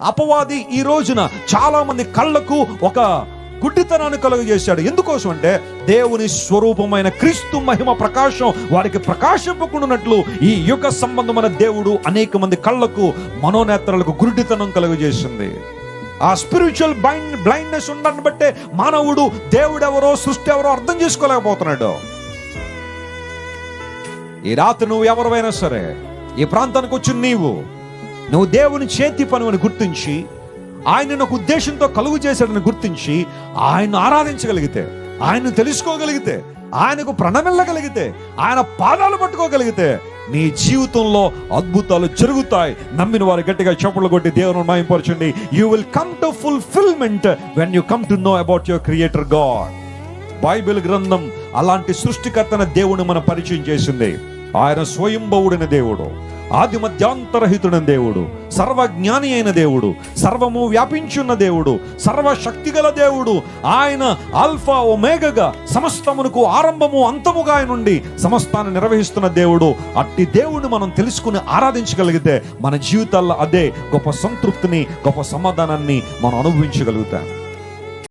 అపవాది ఈ రోజున చాలా మంది కళ్ళకు ఒక గుడ్డితనాన్ని కలుగజేశాడు. ఎందుకోసం అంటే దేవుని స్వరూపమైన క్రీస్తు మహిమ ప్రకాశం వారికి ప్రకాశింపకుండానట్లు ఈ యుగ సంబంధమైన దేవుడు అనేక మంది కళ్ళకు మనోనేత్రాలకు గుడ్డితనం కలుగజేసింది. ఆ స్పిరిచువల్ బ్లైండ్ బ్లైండ్నెస్ ఉండని బట్టే మానవుడు దేవుడెవరో సృష్టి ఎవరో అర్థం చేసుకోలేకపోతున్నాడు. ఈ రాత్రి నువ్వు ఎవరివైనా సరే ఈ ప్రాంతానికి వచ్చి నీవు నువ్వు దేవుని చేతి పనుని గుర్తించి ఆయన ఒక ఉద్దేశంతో కలుగు చేశాడని గుర్తించి ఆయన్ను ఆరాధించగలిగితే ఆయన్ను తెలుసుకోగలిగితే ఆయనకు ప్రణమిల్లగలిగితే ఆయన పాదాలు పట్టుకోగలిగితే నీ జీవితంలో అద్భుతాలు జరుగుతాయి. నమ్మిన వారు గట్టిగా చెప్పులు కొట్టి దేవుని మాయంపరచండి. You will come to fulfilment when you come to know about your creator God Bible గ్రంథం అలాంటి సృష్టికర్తన దేవుని మన పరిచయం చేసింది. ఆయన స్వయంభవుడిన దేవుడు. ఆది మధ్యాంతరహితుడైన దేవుడు సర్వజ్ఞాని అయిన దేవుడు సర్వము వ్యాపించున్న దేవుడు సర్వశక్తిగల దేవుడు ఆయన ఆల్ఫా ఒమేగగా సమస్తమునకు ఆరంభము అంతముగా ఆయన నుండి సమస్తాన్ని నిర్వహిస్తున్న దేవుడు. అట్టి దేవుడిని మనం తెలుసుకుని ఆరాధించగలిగితే మన జీవితాల్లో అదే గొప్ప సంతృప్తిని గొప్ప సమాధానాన్ని మనం అనుభవించగలుగుతాం.